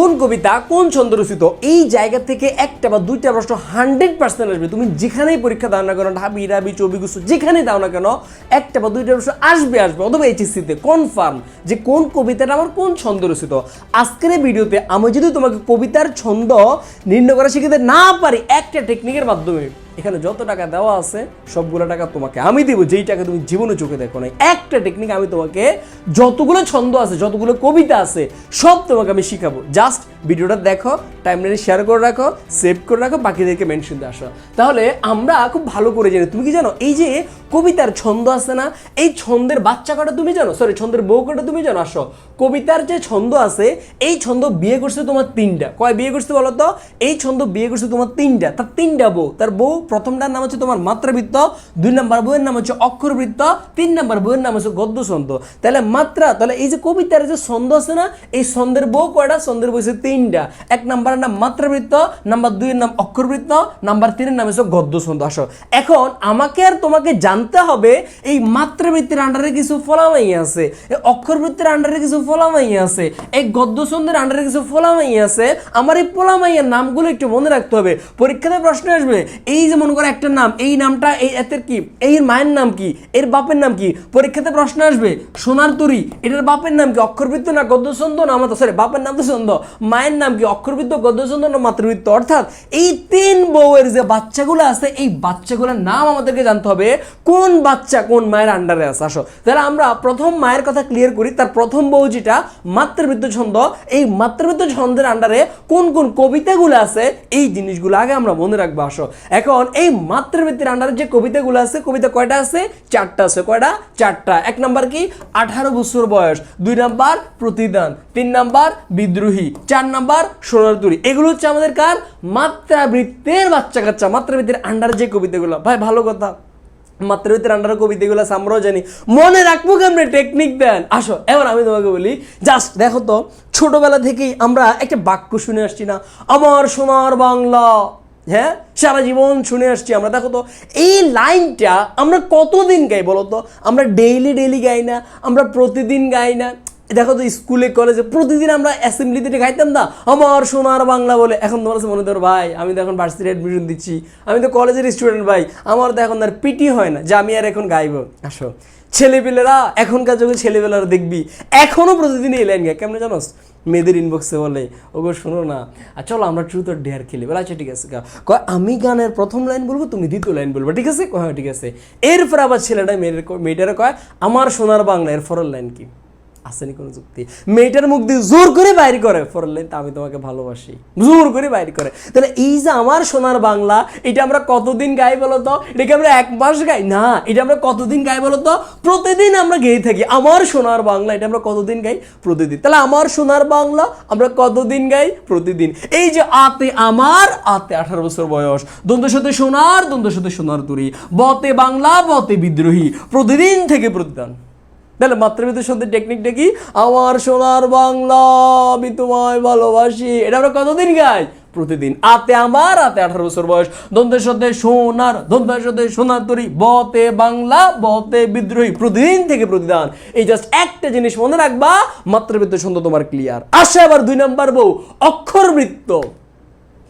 কোন কবিতা কোন ছন্দ রচিত, এই জায়গা থেকে একটা বা দুইটা প্রশ্ন হান্ড্রেড পার্সেন্ট আসবে। তুমি যেখানেই পরীক্ষা দাও না কেন, ঢাবি, রাবি চবিগুসু যেখানেই দাও না কেন, একটা বা দুইটা প্রশ্ন আসবে আসবে। অথবা এইচএসসিতে কনফার্ম যে কোন কবিতাটা আমার কোন ছন্দ রচিত। আজকের এই ভিডিওতে আমি যদি তোমাকে কবিতার ছন্দ নির্ণয় করা শিখিতে না পারি, একটা টেকনিকের মাধ্যমে এখানে যত টাকা দেওয়া আছে, সবগুলো টাকা তোমাকে আমি দেবো, যেই টাকা তুমি জীবনে চোখে দেখো না একটা টেকনিক আমি তোমাকে যতগুলো ছন্দ আছে, যতগুলো কবিতা আছে, সব তোমাকে আমি শিখাবো। জাস্ট ভিডিওটা দেখো টাইমলাইনে শেয়ার করে রাখো সেভ করে রাখো, বাকিদেরকে মেনশন দিয়ে আসো। তাহলে আমরা খুব ভালো করে জানি। তুমি কি জানো, এই যে কবিতার ছন্দ আছে না? এই ছন্দের বাচ্চা কটা তুমি জানো? সরি ছন্দের বউ কটা তুমি জানো? আসো। কবিতার যে ছন্দ আছে, এই ছন্দ বিয়ে করছে তোমার তিনটা। কয় বিয়ে করছে বলো তো? এই ছন্দ বিয়ে করছে তোমার তিনটা। তার তিনটা বউ। তার বউ প্রথমটার নাম হচ্ছে তোমার মাত্রাবৃত্ত, দুই নাম্বার বইয়ের নাম হচ্ছে অক্ষরবৃত্ত, তিন নাম্বার বইয়ের নাম হচ্ছে গদ্য ছন্দ তাহলে মাত্রা, তাহলে এই যে কবিতার যে ছন্দ আছে না, এই ছন্দের বউ কয়টা? ছন্দের বই তিনটা। এক নাম্বারের নাম মাত্রাবৃত্ত, নাম্বার দুইয়ের নাম অক্ষরবৃত্ত, নাম্বার তিনের নাম হচ্ছে গদ্য ছন্দ আসো। এখন আমাকে আর তোমাকে জানতে হবে, এই মাত্রাবৃত্তির আন্ডারে কিছু ফলামাই আছে অক্ষরবৃত্তির আন্ডারে কিছু ফলামাই আছে, এই গদ্য ছন্দের আন্ডারে কিছু ফলামাই আছে, আমার এই পোলামাইয়ের নামগুলো একটু মনে রাখতে হবে। পরীক্ষাতে প্রশ্ন আসবে, এই যে মনে করো একটা নাম, এই নামটা, এই এতের কি, এই মায়ের নাম কি, এর বাপের নাম কি? পরীক্ষাতে প্রশ্ন আসবে, সোনার তরি, এটার বাপের নাম কি, অক্ষরবৃত্ত না গদ্যছন্দ? না, আমার সরি বাপের নাম তো ছন্দ। মায়ের নাম কি, অক্ষরবৃত্ত, গদ্যছন্দ না মাতৃবৃত্ত? অর্থাৎ এই তিন বউয়ের যে বাচ্চাগুলো আছে, এই বাচ্চাগুলোর নাম আমাদেরকে জানতে হবে। কোন বাচ্চা কোন মায়ের আন্ডারে আছে? আসো। তাহলে আমরা প্রথম মায়ের কথা ক্লিয়ার করি, তার প্রথম বউ যেটা মাতৃবৃত্ত ছন্দ, এই মাতৃবৃত্ত ছন্দের আন্ডারে কোন কোন কবিতাগুলো আছে, এই জিনিসগুলো আগে আমরা মনে রাখব, আসো। এখন এই মাতৃবৃত্তির আন্ডারে যে কবিতাগুলো আছে, কবিতা কয়টা আছে? চারটা আছে। কয়টা? চারটা। এক নাম্বার কি? আঠারো বছর বয়স। দুই নাম্বার প্রতিদান। তিন নাম্বার বিদ্রোহী। চার নাম্বার সোনার তুরি এগুলো হচ্ছে আমাদের কার? মাত্রাবৃত্তের বাচ্চা কাচ্চা মাত্রাবৃত্তির আন্ডারে যে কবিতাগুলো। ভাই, ভালো কথা। মাতৃবৃত্তির রান্নার কবিতাগুলো আমরাও জানি। মনে রাখব কেমনে টেকনিক দেন? আসো, এবার আমি তোমাকে বলি জাস্ট দেখো তো, ছোটবেলা থেকেই আমরা একটা বাক্য শুনে আসছি না, আমার সোনার বাংলা হ্যাঁ? সারা জীবন শুনে আসছি আমরা। দেখো তো, এই লাইনটা আমরা কতদিন গাই বলো তো? আমরা ডেইলি ডেইলি গাই না, আমরা প্রতিদিন গাই না। দেখো তো স্কুলে কলেজে প্রতিদিন আমরা অ্যাসেম্বলিতে এটা গাইতাম না। আমার সোনার বাংলা বলে। এখন তোমার মনে ধরো ভাই আমি তো এখন ভার্সিটি অ্যাডমিশন দিচ্ছি। আমি তো কলেজের স্টুডেন্ট ভাই। আমার তো এখন আর পিটি হয় না। যে আমি আর এখন গাইবো। আসো। ছেলেপেলেরা এখনকার যুগে ছেলেপেলেরা দেখবি। এখনও প্রতিদিন এই লাইন গায়। কেমন জানোস মেয়েদের ইনবক্সে বলে ওগো শোনো না। আর চলো আমরা ট্রুথ অর ডেয়ার খেলি। বলে আচ্ছা ঠিক আছে। কয় আমি গানের প্রথম লাইন বলব তুমি দ্বিতীয় লাইন বলব। ঠিক আছে? কয়, হ্যাঁ ঠিক আছে। এরপর আবার ছেলেটা মেয়ের মেয়েটারে কয় আমার সোনার বাংলা এর ফরের লাইন কি? আসেনি কোনো যুক্তি। মেয়েটার মুখ দিয়ে জোর করে বাইর করে তা আমি তোমাকে ভালোবাসি। জোর করে বাইর করে। তাহলে এই যে আমার সোনার বাংলা, এটা আমরা কতদিন গাই বলো তো? এটাকে আমরা এক মাস গাই? না, এটা আমরা কতদিন গাই বলো তো? প্রতিদিন আমরা গেয়ে থাকি। আমার সোনার বাংলা, এটা আমরা কতদিন গাই? প্রতিদিন। তাহলে আমার সোনার বাংলা আমরা কতদিন গাই? প্রতিদিন। এই যে আতে আমার, আতে আঠারো বছর বয়স। দ্বন্দ্ব সাথে সোনার, দ্বন্দ্ব সাথে সোনার তুরি। বতে বাংলা, বতে বিদ্রোহী। প্রতিদিন থেকে প্রতিদান। তাহলে মাতৃপিতার সাথে টেকনিকটা কি? আমার সোনার বাংলা, আমি তোমায় ভালোবাসি। এটা আমরা কতদিন গাই? প্রতিদিন। আতে আমার, আতে আঠারো বছর বয়স। দ্বন্দ্বের সাথে সোনার দ্বন্দ্বের সাথে সোনার তরি। বতে বাংলা, বতে বিদ্রোহী। প্রতিদিন থেকে প্রতিদান। এই জাস্ট একটা জিনিস মনে রাখবা মাতৃপিত সুন্দর তোমার ক্লিয়ার আসে আবার দুই নাম্বার বউ অক্ষরবৃত্ত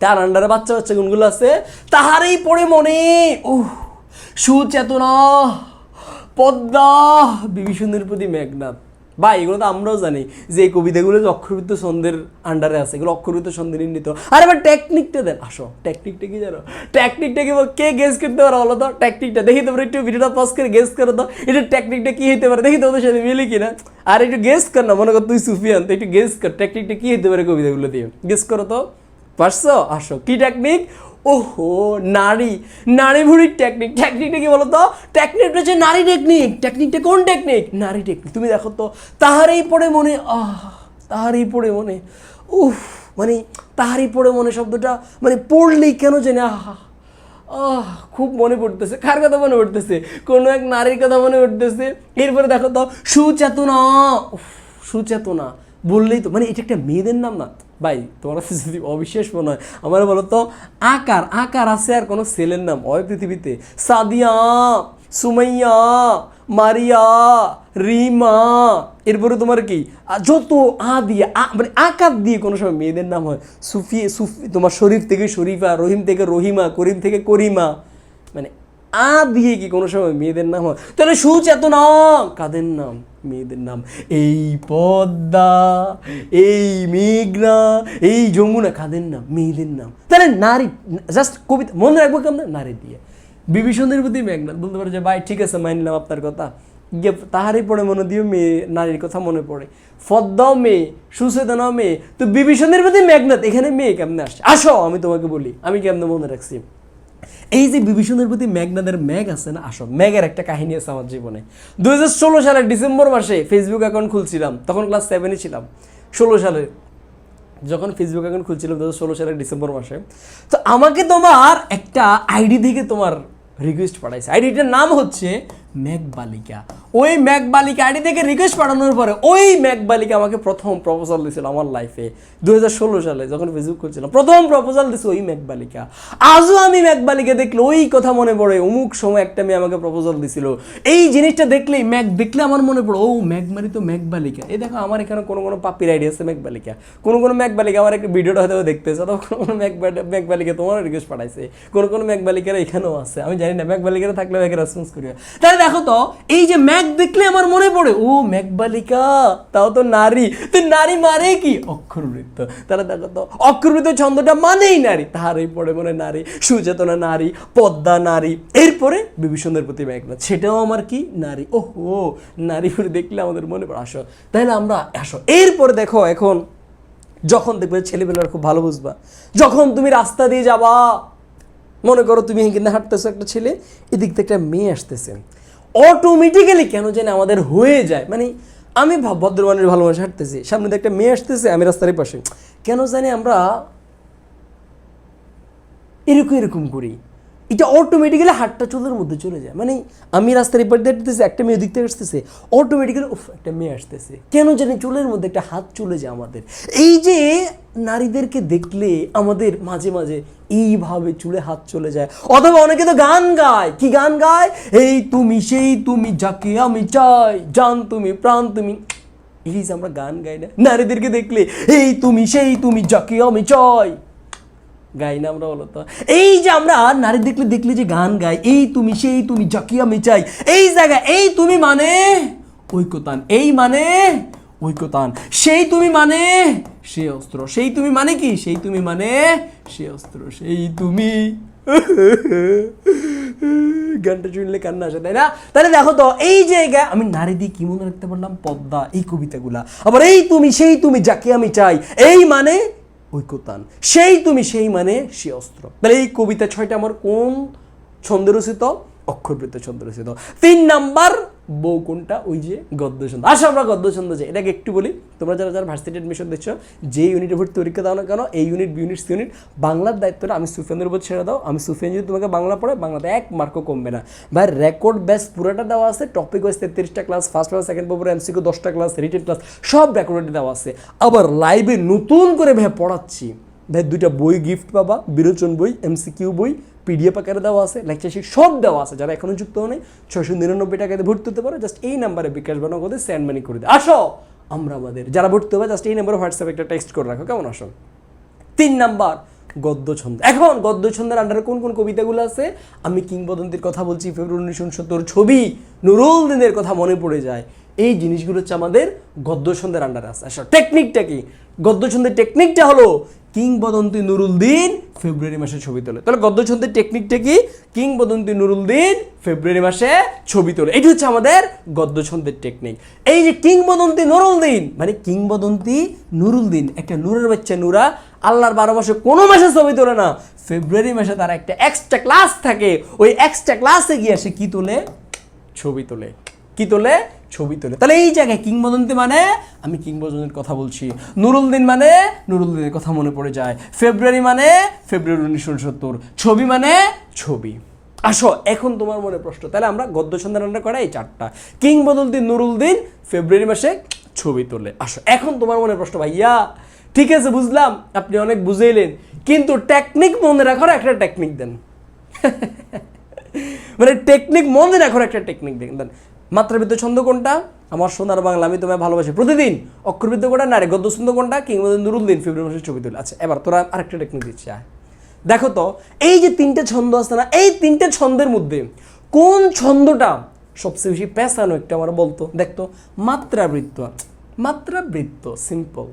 তার আন্ডারে বাচ্চা বাচ্চা গুণগুলো আছে। তাহারই পড়ে মনে উহ, সুচেতনা। পদ্মা! বিভীষণের প্রতি মেঘনাথ ভাই, এগুলো তো আমরাও জানি যে এই কবিতাগুলো যে অক্ষরবৃত্ত ছন্দের আন্ডারে আছে, এগুলো অক্ষরবৃত্ত ছন্দে নির্ণীত। আর, এবার টেকনিকটা দেন। আসো টেকনিকটা কি জানো? টেকনিকটা কি কে গেস করতে পারে বলো তো? টেকনিকটা দেখি তোমরা একটু ভিডিওটা পজ করে গেস করো তো। এটা টেকনিকটা কি হতে পারে? দেখি তোমাদের সাথে মিলে কিনা। আর, একটু গেস কর না, মনে কর তুই সুফিয়ান, তো একটু গেস কর। টেকনিকটা কি হতে পারে কবিতাগুলো দিয়ে? গেস করো তো। পারছ? আসো। কি টেকনিক ওহো, নারী। নারী ভুড়ির টেকনিক টেকনিকটা কি বলো তো টেকনিকটা হচ্ছে নারী টেকনিক টেকনিকটা কোন টেকনিক নারী টেকনিক তুমি দেখো তো, তাহারই পড়ে মনে, আহ, তাহারই পড়ে মনে, উফ মানে তাহারই পড়ে মনে শব্দটা মানে পড়লেই কেন জানি, আহা, আহ, খুব মনে পড়তেছে। কার কথা মনে পড়তেছে? কোনো এক নারীর কথা মনে পড়তেছে। এরপরে দেখো তো, সুচেতনা। সুচেতনা। বললেই তো মানে এটা একটা মেয়েদের নাম না? ভাই, তোমার কাছে যদি অবিশ্বাস মনে হয়, আমার বলো তো, আকার আকার আছে আর কোনো ছেলের নাম ওই পৃথিবীতে। সাদিয়া, সুমাইয়া, মারিয়া, রিমা, এরপরে তোমার কি? যত আ দিয়ে মানে আকার দিয়ে কোনো সময় মেয়েদের নাম হয়। সুফি সুফি, তোমার শরীফ থেকে শরীফা, রহিম থেকে রহিমা, করিম থেকে করিমা। মানে আ দিয়ে কি কোনো সময় মেয়েদের নাম হয়? তাহলে সুচেতনা কাদের নাম? মেয়েদের নাম। এই পদ্মা, এই মেঘনা, এই যমুনা। কাদের নাম? মেয়েদের নাম। তাহলে নারী জাস্ট কবিতা, মনে রাখব কেমন নারী দিয়ে। বিভীষণের প্রতি মেঘনাথ বলতে পারো যে, ভাই, ঠিক আছে মানলাম আপনার কথা। গিয়ে তাহারই পড়ে মনে দিও, মেয়ে, নারীর কথা মনে পড়ে। ফদ্দাও মেয়ে, সুচেতনাও মেয়ে। তো বিভীষণের প্রতি মেঘনাথ, এখানে মেয়ে কেমনে আসছে? আসো, আমি তোমাকে বলি। আমি কেমনে মনে রাখছি? এই যে বিভীষণের প্রতি মেঘনাদের ম্যাগ আছে না আসো ম্যাগের একটা কাহিনী আছে আমার জীবনে। দু হাজার ষোলো সালের ডিসেম্বর মাসে ফেসবুক অ্যাকাউন্ট খুলছিলাম, তখন ক্লাস সেভেনে ছিলাম, ষোলো সালে। যখন ফেসবুক অ্যাকাউন্ট খুলছিলাম দু ষোলো সালের ডিসেম্বর মাসে, তো আমাকে তোমার একটা আইডি থেকে তোমার রিকোয়েস্ট পাঠাইছে। আইডিটার নাম হচ্ছে ম্যাগ বালিকা ওই ম্যাক বালিকা আইডি থেকে রিকোয়েস্ট পাঠানোর পরে ওই ম্যাক বালিকা আমাকে প্রথম প্রপোজাল দিয়েছিল আমার লাইফে দু সালে যখন ফেসবুক করছিলাম প্রথম প্রপোজাল দিয়েছে ওই ম্যাক বালিকা। আজও আমি ম্যাক বালিকা দেখলে ওই কথা মনে পড়ে, অমুক সময় একটা মেয়ে আমাকে প্রপোজাল দিছিল। এই জিনিসটা দেখলেই ম্যাক, দেখলে আমার মনে পড়ে, ও ম্যাক মারি তো ম্যাক বালিকা। এই দেখো, আমার এখানে কোনো কোনো পাপির আইডি আছে ম্যাক বালিকা। কোনো কোনো ম্যাক বালিকা আমার একটা ভিডিওটা হয়তো দেখতেছে, অথবা কোনো কোনো ম্যাক ম্যাক বালিকা তোমারও রিকোয়েস্ট পাঠাইছে। কোনো কোনো ম্যাক বালিকারা এখানেও আছে। আমি জানি না, ম্যাক বালিকারা থাকলে ম্যাকে রেসপন্স করি তাহলে দেখো তো, এই যে ম্যাক দেখলে আমার মনে পড়ে, ও, ম্যাক বালিকা, তাও তো নারী। তো নারী মানে কি? অক্ষরবৃত্ত। তাহলে দেখো তো, অক্ষরবৃত্ত ছন্দটা মানেই নারী। তাহারই পড়ে মনে নারী, সুচেতনা নারী, পদ্মা নারী। এরপরে বিভীষণের প্রতি মেঘনাথ সেটাও আমার কি? নারী। ওহো, নারী করে দেখলে আমাদের মনে পড়ে। আসো, তাহলে আমরা আসো। এরপরে দেখো এখন, যখন দেখবে ছেলেমেয়েরা খুব ভালো বুঝবা। যখন তুমি রাস্তা দিয়ে যাবা, মনে করো তুমি এখানে হাঁটতেছো একটা ছেলে, এদিক থেকে একটা মেয়ে আসতেছে। অটোমেটিক্যালি কেন যেন আমাদের হয়ে যায়? মানে আমি ভদ্র মানুষ ভালো মানুষ হাঁটতেছি, সামনে দিয়ে একটা মেয়ে আসতেছে, আমি রাস্তার পাশে কেন জানি আমরা এরকম এরকম করি। এটা অটোমেটিক্যালি হাতটা চুলের মধ্যে চলে যায়। মানে আমি রাস্তার এপার দিয়ে হাঁটতেছি, একটা মেয়ে দিক থেকে আসতেছে অটোমেটিক্যালি উফ, একটা মেয়ে আসতেছে। কেন জানি চুলের মধ্যে একটা হাত চলে যায় আমাদের। এই যে নারীদেরকে দেখলে আমাদের মাঝে মাঝে এইভাবে চুলে হাত চলে যায়। অথবা অনেকে তো গান গায়। কি গান গায়? এই তুমি সেই, তুমি যাকে আমি চাই, জান তুমি, প্রাণ তুমি। এই আমরা গান গাই না। নারীদেরকে দেখলে, এই তুমি সেই, তুমি যাকে আমি চাই। গাই না আমরা বলো তো। এই যে আমরা নারী দেখলে দেখলে যে গান গাই, এই তুমি সেই তুমি যাকে আমি চাই এই জায়গায় এই তুমি মানে ঐক্যতান এই মানে ঐক্যতান সেই তুমি মানে সে অস্ত্র, সেই তুমি মানে কি? সেই তুমি মানে সে অস্ত্র, সেই তুমি গানটা শুনলে কান্না আসে, তাই না? তাহলে দেখো তো, এই জায়গায় আমি নারী দিয়ে কি মনে রাখতে পারলাম? পদ্মা, এই কবিতাগুলা। আবার এই তুমি, সেই তুমি যাকে আমি চাই এই মানে ঐক্যতান। সেই তুমি, সেই মানে সে অস্ত্র। তাহলে এই কবিতা ছয়টা আমার কোন ছন্দ রচিত? অক্ষরবৃত্ত ছন্দ রচিত। তিন নাম্বার বউ কোনটা? ওই যে গদ্য ছন্দ আসো আমরা গদ্য ছন্দ যে এটাকে একটু বলি, তোমরা যারা যারা ভার্সিটি অ্যাডমিশন দিচ্ছ যে ইউনিটে ভর্তি পরীক্ষা দাও না কেন, এই unit B unit C unit বাংলার দায়িত্বটা আমি সুফিয়ানের উপর ছেড়ে দাও। আমি সুফিয়ান যদি তোমাকে বাংলা পড়ে বাংলাতে এক মার্কও কমবে না। ভাই রেকর্ড ব্যাস পুরোটা দেওয়া আছে topic wise তেত্রিশটা class first paper second paper MCQ দশটা ক্লাস রিটেন ক্লাস সব রেকর্ডে দেওয়া আছে। আবার লাইভে নতুন করে ভাই পড়াচ্ছি। ভাই দুইটা বই গিফট পাবা, বিরোচন বই এমসিকিউ বই পিডিএফ আকারে দেওয়া আছে লেকচার শিট সব দেওয়া আছে। যারা এখনও যুক্ত হয়নি, ছয়শো নিরানব্বই টাকাতে ভর্তি হতে পারো জাস্ট এই নাম্বারে বিকাশ বানো করে সেন্ড মানি করে দিই আসো, আমরা আমাদের যারা ভর্তি হবে জাস্ট এই নাম্বারে হোয়াটসঅ্যাপে একটা টেক্সট করে রাখো, কেমন আসো? তিন নাম্বার গদ্য ছন্দ এখন গদ্য ছন্দের আন্ডারে কোন কোন কবিতাগুলো আছে? আমি কিংবদন্তির কথা বলছি, ফেব্রুয়ারি উনিশশো উনসত্তর ছবি, নুরুল দিনের কথা মনে পড়ে যায়। এই জিনিসগুলো হচ্ছে আমাদের গদ্য ছন্দের আন্ডারে আছে। আচ্ছা টেকনিকটা কি? গদ্য ছন্দের টেকনিকটা হলো কিংবদন্তি নুরুল দিন ফেব্রুয়ারি মাসে ছবি তোলে। তাহলে গদ্য ছন্দের টেকনিকটা কি? কিংবদন্তি নুরুল দিন ফেব্রুয়ারি মাসে ছবি তোলে। এটি হচ্ছে আমাদের গদ্য ছন্দের টেকনিক এই যে কিংবদন্তি নুরুল দিন মানে কিংবদন্তি নুরুল দিন একটা নূরের বাচ্চা নুরা আল্লাহর বারো মাসে কোনো মাসে ছবি তোলে না। ফেব্রুয়ারি মাসে তার একটা এক্সট্রা ক্লাস থাকে। ওই এক্সট্রা ক্লাসে গিয়ে সে কি তোলে? ছবি তোলে। কি তোলে? ছবি তোলে। তাহলে এই জায়গায় কিংবদন্তি মানে? আমি কিংবদন্তির কথা বলছি। নুরুল দিন মানে? নুরুল দিনের কথা মনে পড়ে যায়। ফেব্রুয়ারি মানে? ফেব্রুয়ারি উনিশশো সত্তর ছবি মানে? ছবি। আসো, এখন তোমার মনে প্রশ্ন। তাহলে আমরা গদ্য রান্না করা এই চারটা। কিংবদন্তি নুরুল দিন ফেব্রুয়ারি মাসে ছবি তোলে। আসো, এখন তোমার মনে প্রশ্ন, ভাইয়া। ঠিক আছে, বুঝলাম। আপনি অনেক বুঝেইলেন। কিন্তু টেকনিক মনে রাখার একটা টেকনিক দেন। মানে টেকনিক মনে রাখার একটা টেকনিক দেন। মাত্রাবৃত্ত ছন্দ কোনটা? আমার সোনার বাংলা, আমি তোমায় ভালোবাসি। প্রতিদিন অক্ষরবৃত্ত কোনটা, নারী গদ্য ছন্দ কোনটা কিংবদন্তি নুরুদ্দিন ফেব্রুয়ারি মাসের ছবি তুলে। আচ্ছা এবার তোরা আরেকটা টেকনিক দিচ্ছি। দেখো তো, এই যে তিনটে ছন্দ আছে না, এই তিনটে ছন্দের মধ্যে কোন ছন্দটা সবচেয়ে বেশি পেঁচানো একটা আমার বলতো। দেখতো মাত্রাবৃত্ত মাত্রাবৃত্ত সিম্পল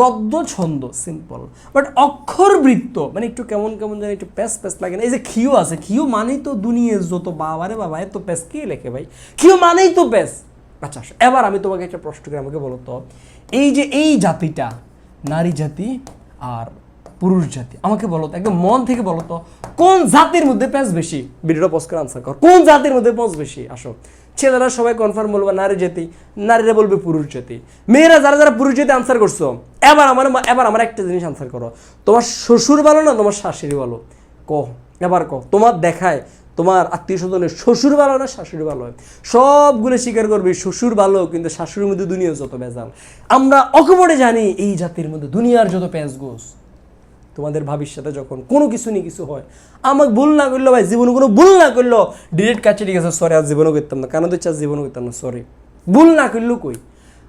গদ্য ছন্দ সিম্পল বাট অক্ষর বৃত্ত মানে একটু কেমন কেমন যেন একটু প্যাস প্যাস লাগে না। এই যে খিও আছে খিও মানেই তো দুনিয়ার যত বাবারে বাবা, এত প্যাস কে লেখে ভাই? খিও মানেই তো প্যাস আচ্ছা এবার আমি তোমাকে একটা প্রশ্ন করি, আমাকে বলো তো। এই যে এই জাতিটা, নারী জাতি আর পুরুষ জাতি, আমাকে বলো তো, একদম মন থেকে বলো তো, কোন জাতির মধ্যে প্যাঁচ বেশি? ভিডিওটা পোস্ট করে আনসার কর। কোন জাতির মধ্যে প্যাঁচ বেশি? আসো। ছেলেরা সবাই কনফার্ম বলবে, নারী জাতি, নারীরা বলবে পুরুষ জাতি। মেয়েরা যারা যারা পুরুষ জাতি আনসার করছ, এবার আমার এবার আমার একটা জিনিস আনসার করো। তোমার শ্বশুর ভালো না তোমার শাশুড়ি ভালো? কহ এবার কহ তোমার দেখায় তোমার আত্মীয় স্বজনের শ্বশুর ভালো না শাশুড়ি ভালো? সবগুলো স্বীকার করবে, শ্বশুর ভালো, কিন্তু শাশুড়ির মধ্যে দুনিয়ার যত বেজাল আমরা অকপটে জানি এই জাতির মধ্যে দুনিয়ার যত প্যাঁচ গোস তোমাদের ভবিষ্যতে যখন কোনো কিছু নিয়ে কিছু হয় আমাকে ভুল না করল ভাই জীবনে কোনো ভুল না করল ডিরেক্ট কাছে ঠিক আছে সরি আর জীবনও করতাম না কেন তো চাষ জীবনও করতাম না সরি ভুল না করল কই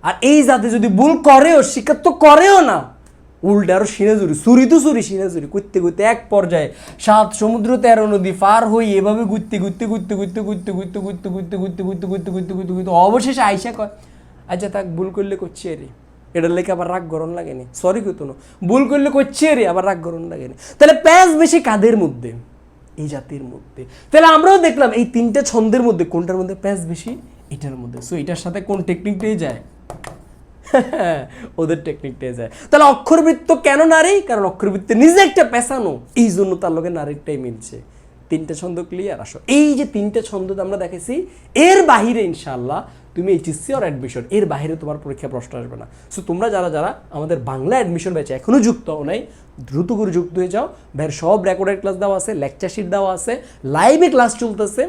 আর এই জাতি যদি ভুল করেও স্বীকার তো করেও না উল্টে আরও সিনে জুরি চুরি তো চুরি সিনে জুরি করতে করতে এক পর্যায়ে সাত সমুদ্র তেরো নদী পার হয়ে এভাবে ঘুরতে ঘুরতে ঘুরতে ঘুরতে ঘুরতে ঘুরতে ঘুরতে ঘুরতে ঘুরতে ঘুরতে ঘুরতে ঘুরতে ঘুরতে ঘুরতে অবশেষে আইসা কয় আচ্ছা তাক ভুল করলে করছে রে এটার লেগে আবার রাগ গরম লাগেনি। সরি কইতো না ভুল করলে করছে রে, আবার রাগ গরম লাগেনি। তাহলে প্যাঁচ বেশি কাদের মধ্যে? এই জাতির মধ্যে। তাহলে আমরাও দেখলাম এই তিনটে ছন্দের মধ্যে কোনটার মধ্যে প্যাঁচ বেশি? এটার মধ্যে। সো এটার সাথে কোন টেকনিকটাই যায়? ওদের টেকনিকটাই যায়। তাহলে অক্ষরবৃত্ত কেন নারী? কারণ অক্ষরবৃত্তে নিজে একটা পেশানো এই জন্য তার লোকে নারীরটাই মিলছে। তিনটে ছন্দ ক্লিয়ার আসো। এই যে তিনটে ছন্দ আমরা দেখেছি, এর বাহিরে ইনশাল্লাহ তুমি এইচএসসি আর অ্যাডমিশন এর বাইরে তোমার পরীক্ষা প্রশ্ন আসবে না। সো তোমরা যারা যারা আমাদের বাংলা অ্যাডমিশন ব্যাচে এখনও যুক্ত হও নাই, দ্রুত করে যুক্ত হয়ে যাও। ভাইয়ের সব রেকর্ডেড ক্লাস দেওয়া আছে লেকচার শিট দেওয়া আছে লাইভে ক্লাস চলতেছে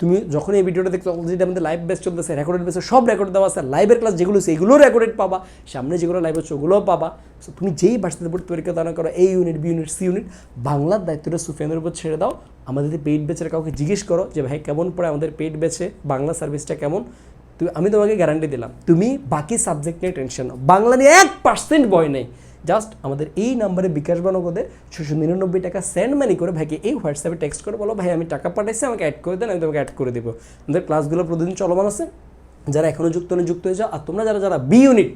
তুমি যখন এই ভিডিওটা দেখছ অলরেডি আমাদের লাইভ বেস চলতেছে রেকর্ডেড বেসে সব রেকর্ড দেওয়া আছে লাইভের ক্লাস যেগুলো এগুলো রেকর্ডেড পাবা, সামনে যেগুলো লাইভ হচ্ছে ওগুলোও পাবা। সো তুমি যেই বোর্ড পরীক্ষা দান করো এই unit B unit C unit বাংলার দায়িত্বটা সুফিয়ানের উপর ছেড়ে দাও। আমাদের পেইড বেচের কাউকে জিজ্ঞেস করো যে, ভাই, কেমন পড়ে আমাদের পেইড বেচে বাংলা সার্ভিসটা কেমন? তুমি আমি তোমাকে গ্যারান্টি দিলাম, তুমি বাকি সাবজেক্ট নিয়ে টেনশন নাও। বাংলা নিয়ে এক পার্সেন্ট বয় নেই। জাস্ট আমাদের এই নাম্বারে বিকাশ বানগদে ছশো নিরানব্বই টাকা সেন্ড মানি করে ভাইকে এই হোয়াটসঅ্যাপে টেক্সট করে বলো, ভাই, আমি টাকা পাঠাইছি, আমাকে অ্যাড করে দেন, আমি তোমাকে অ্যাড করে দেবো। আমাদের ক্লাসগুলো প্রতিদিন চলমান আছে। যারা এখনও যুক্ত নেই যুক্ত হয়ে যাও, আর তোমরা যারা যারা বি ইউনিট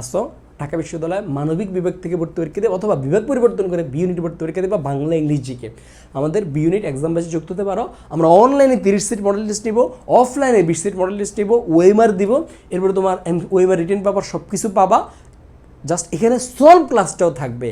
আসো ঢাকা বিশ্ববিদ্যালয় মানবিক বিভাগ থেকে ভর্তি পরীক্ষা দেবে অথবা বিভাগ পরিবর্তন করে বি ইউনিট ভর্তি পরীক্ষা দেবে বা বাংলা ইংলিশ জিকে আমাদের বি ইউনিট এক্সাম ব্যাচে যুক্ত হতে পারো। আমরা অনলাইনে তিরিশ সিট মডেল লিস্ট নিব অফলাইনে বিশ সিট মডেল লিস্ট নিব ওয়েমার দিব। এরপরে তোমার ওয়েমার রিটার্ন পাবার সব কিছু পাবা। জাস্ট এখানে সলভ ক্লাসটাও থাকবে।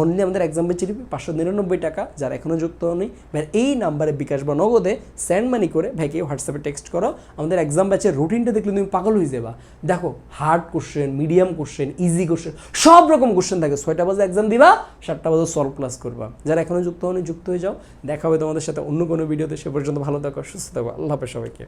অনলি আমাদের এক্সাম বেচে দিবি পাঁচশো নিরানব্বই টাকা, যারা এখনও যুক্ত হয়নি। ভাই এই নাম্বারে বিকাশ বা নগদে স্যান্ড মানি করে ভাইকে হোয়াটসঅ্যাপে টেক্সট করো। আমাদের এক্সাম ব্যাচের রুটিনটা দেখলে তুমি পাগল হয়ে যাবা। দেখো hard question medium question easy question সব রকম কোশ্চেন থাকে। ছয়টা বাজে এক্সাম দিবা, সাতটা বাজে সলভ ক্লাস করবা। যারা এখনও যুক্ত হয়নি, যুক্ত হয়ে যাও। দেখা হবে তোমাদের সাথে অন্য কোনো ভিডিওতে সে পর্যন্ত ভালো থাকো, সুস্থ থাকো। আল্লাহ সবাইকে।